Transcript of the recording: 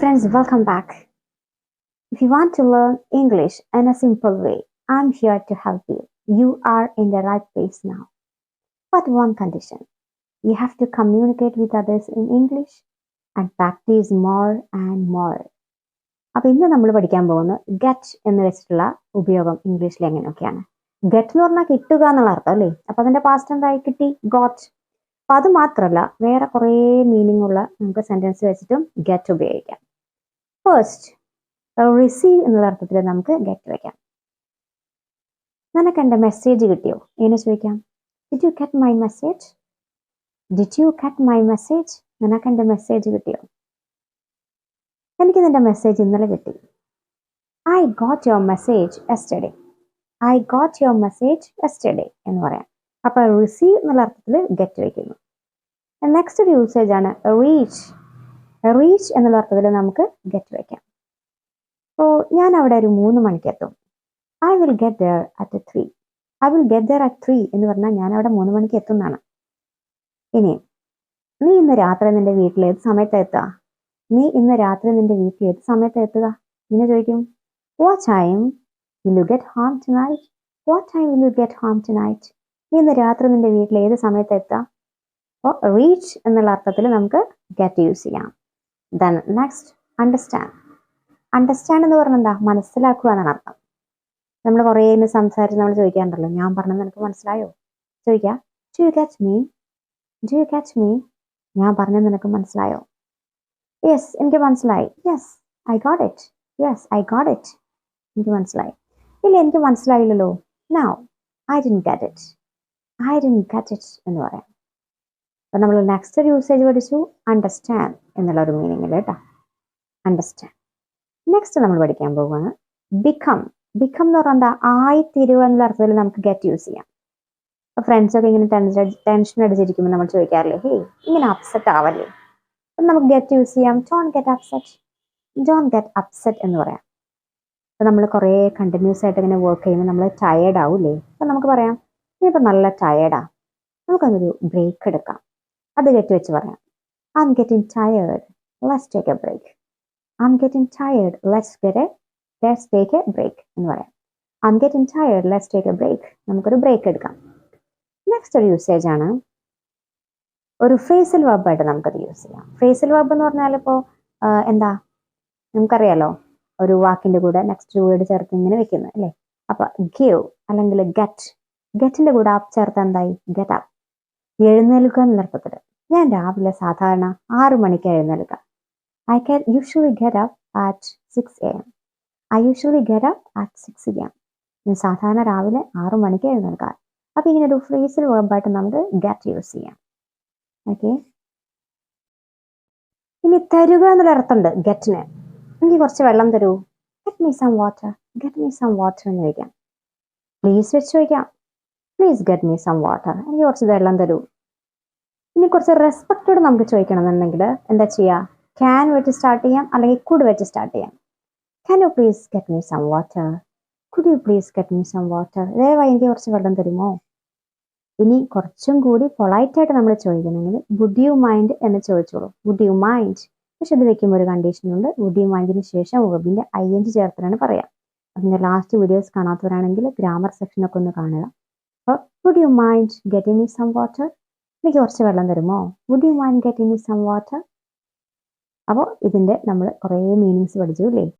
friends, welcome back. If you want to learn English in a simple way, I'm here to help you. You are in the right place now. But one condition you have to communicate with others in English and practice more and more. അപ്പോൾ ഇന്ന് നമ്മൾ പഠിക്കാൻ പോകുന്നത് get എന്ന് വെച്ചിട്ടുള്ള ഉപയോഗം ഇംഗ്ലീഷിൽ എങ്ങനെയൊക്കെയാണ് ഗെറ്റ് എന്ന് പറഞ്ഞാൽ കിട്ടുക എന്നുള്ള അർത്ഥം അല്ലേ അപ്പൊ അതിന്റെ പാസ്റ്റ് എന്തായി കിട്ടി ഗോട്ട് അപ്പൊ അത് മാത്രമല്ല വേറെ കുറേ മീനിങ് ഉള്ള നമുക്ക് സെന്റൻസ് വെച്ചിട്ടും ഗെറ്റ് ഉപയോഗിക്കാം ഫസ്റ്റ് റിസീവ് എന്നുള്ള അർത്ഥത്തിൽ നമുക്ക് ഗെറ്റ് വയ്ക്കാം നിനക്ക് എന്റെ മെസ്സേജ് കിട്ടിയോ? എങ്ങനെ ചോദിക്കാം? Did you get my message did you get my message നിനക്ക് എന്റെ മെസ്സേജ് കിട്ടിയോ? എനിക്ക് നിന്റെ മെസ്സേജ് ഇന്നലെ കിട്ടി. I got your message yesterday I got your message yesterday എന്ന് പറയാം. അപ്പൊ റിസീവ് എന്നുള്ള അർത്ഥത്തിൽ ഗെറ്റ് വയ്ക്കുന്നു നെക്സ്റ്റ് ഒരു യൂസേജ് ആണ് റീച്ച് റീച്ച് എന്നുള്ള അർത്ഥത്തിൽ നമുക്ക് ഗെറ്റ് വയ്ക്കാം സോ ഞാൻ അവിടെ ഒരു മൂന്ന് മണിക്ക് എത്തും. I will get there at three I will get there at three എന്ന് പറഞ്ഞാൽ ഞാൻ അവിടെ മൂന്ന് മണിക്ക് എത്തുന്നതാണ്. ഇനി നീ ഇന്ന് രാത്രി നിന്റെ വീട്ടിൽ ഏത് സമയത്ത് എത്തുക? നീ ഇന്ന് രാത്രി നിന്റെ വീട്ടിൽ ഏത് സമയത്ത് എത്തുക? ഇങ്ങനെ ചോദിക്കും. What time will you get home tonight what time will you get home tonight നീ ഇന്ന് രാത്രി നിന്റെ വീട്ടിൽ ഏത് സമയത്ത് എത്തുക? അപ്പോൾ റീച്ച് എന്നുള്ള അർത്ഥത്തിൽ നമുക്ക് ഗെറ്റ് യൂസ് ചെയ്യാം. ദെൻ നെക്സ്റ്റ് അണ്ടർസ്റ്റാൻഡ് അണ്ടർസ്റ്റാൻഡ് എന്ന് പറഞ്ഞാൽ എന്താ? മനസ്സിലാക്കുക എന്നാണ് അർത്ഥം. നമ്മൾ കുറേ ഇന്ന് സംസാരിച്ച് നമ്മൾ ചോദിക്കാറുണ്ടല്ലോ. ഞാൻ പറഞ്ഞത് നിനക്ക് മനസ്സിലായോ? ചോദിക്കാം. Do you catch me do you catch me ഞാൻ പറഞ്ഞത് നിനക്ക് മനസ്സിലായോ? യെസ് എനിക്ക് മനസ്സിലായി. Yes I got it yes I got it എനിക്ക് മനസ്സിലായി. ഇല്ല എനിക്ക് മനസ്സിലായില്ലല്ലോ. Now I didn't get it I didn't get it എന്ന് പറയാം. അപ്പം നമ്മൾ നെക്സ്റ്റ് യൂസേജ് പഠിച്ചു അണ്ടർസ്റ്റാൻഡ് എന്നുള്ള ഒരു മീനിങ്ങിൽ കേട്ടോ അണ്ടർസ്റ്റാൻഡ് നെക്സ്റ്റ് നമ്മൾ പഠിക്കാൻ പോവുകയാണ് ബിക്കം ബിക്കം എന്ന് പറഞ്ഞാൽ എന്താ? ആയിത്തീരുക എന്നുള്ള അർത്ഥത്തിൽ നമുക്ക് ഗെറ്റ് യൂസ് ചെയ്യാം. അപ്പോൾ ഫ്രണ്ട്സൊക്കെ ഇങ്ങനെ ടെൻഷൻ ടെൻഷൻ അടിച്ചിരിക്കുമ്പോൾ നമ്മൾ ചോദിക്കാറില്ലേ? ഹേ ഇങ്ങനെ അപ്സെറ്റ് ആവല്ലേ? അപ്പം നമുക്ക് ഗെറ്റ് യൂസ് ചെയ്യാം. Don't get upset don't get upset എന്ന് പറയാം. അപ്പോൾ നമ്മൾ കുറേ കണ്ടിന്യൂസ് ആയിട്ട് ഇങ്ങനെ വർക്ക് ചെയ്യുമ്പോൾ നമ്മൾ ടയേർഡ് ആവില്ലേ? അപ്പം നമുക്ക് പറയാം ഇനിയിപ്പോൾ നല്ല ടയേർഡാണ് നമുക്കതൊരു ബ്രേക്ക് എടുക്കാം. അത് കെട്ടിവെച്ച് വെച്ച് പറയാം. I am getting tired let's take a break I am getting tired let's get a let's take a break എന്ന് പറയാം. I am getting tired let's take a break നമുക്കൊരു ബ്രേക്ക് എടുക്കാം. നെക്സ്റ്റ് ഒരു യൂസേജ് ആണ്. ഒരു ഫ്രേസൽ വെബായിട്ട് നമുക്കത് use ചെയ്യാം. Phrasal web എന്ന് പറഞ്ഞാൽ ഇപ്പോൾ എന്താ? നമുക്കറിയാലോ? ഒരു വാക്കിന്റെ കൂടെ നെക്സ്റ്റ് വേർഡ് ചേർത്ത് ഇങ്ങനെ വെക്കുന്നത് അല്ലേ? അപ്പൊ ഗിവ് അല്ലെങ്കിൽ ഗെറ്റ് ഗെറ്റിന്റെ കൂടെ അപ്പ് ചേർത്ത് എന്തായി? ഗെറ്റ് അപ്പ് എഴുന്നേൽക്കുക എന്നുള്ള അർത്ഥത്തിൽ ഞാൻ രാവിലെ സാധാരണ ആറു മണിക്ക് എഴുന്നേൽക്കുക I can usually get up at six A M I usually get up at six A M ഞാൻ സാധാരണ രാവിലെ ആറു മണിക്ക് എഴുന്നേൽക്കാം അപ്പം ഇങ്ങനെ ഒരു ഫ്രേസിൽ ഉറപ്പായിട്ട് നമുക്ക് ഗെറ്റ് യൂസ് ചെയ്യാം. ഓക്കെ ഇനി തരുക എന്നുള്ള അർത്ഥമുണ്ട് ഗെറ്റിന് എനിക്ക് കുറച്ച് വെള്ളം തരൂ. Get me some water get me some water എന്ന് ചോദിക്കാം. പ്ലീസ് വെച്ച് ചോദിക്കാം. Please get me some water എനിക്ക് കുറച്ച് വെള്ളം തരൂ. ഇനി കുറച്ച് റെസ്പെക്റ്റോട് നമുക്ക് ചോദിക്കണമെന്നുണ്ടെങ്കിൽ എന്താ ചെയ്യുക ക്യാൻ വെച്ച് സ്റ്റാർട്ട് ചെയ്യാം അല്ലെങ്കിൽ കുഡ് വെച്ച് സ്റ്റാർട്ട് ചെയ്യാം. Can you please get me some water could you please get me some water ദയവായി എനിക്ക് കുറച്ച് വെള്ളം തരുമോ? ഇനി കുറച്ചും കൂടി പൊളൈറ്റായിട്ട് നമ്മൾ ചോദിക്കണമെങ്കിൽ വുഡ് യു മൈൻഡ് എന്ന് ചോദിച്ചോളൂ. വുഡ് യു മൈൻഡ് പക്ഷെ ഇത് വെക്കുമ്പോൾ ഒരു കണ്ടീഷൻ ഉണ്ട്. വുഡ് യു മൈൻഡിന് ശേഷം വെബിന്റെ ഐ എൻ ജി ചേർത്താണ് പറയാം. അതിന്റെ ലാസ്റ്റ് വീഡിയോസ് കാണാത്തവരാണെങ്കിൽ ഗ്രാമർ സെക്ഷനൊക്കെ ഒന്ന് കാണുക. അപ്പോൾ would you mind getting me some water എനിക്ക് കുറച്ച് വെള്ളം തരുമോ? Would you mind in some water അപ്പോൾ ഇതിന്റെ നമ്മൾ കുറേ മീനിങ്സ് പഠിച്ചു അല്ലേ?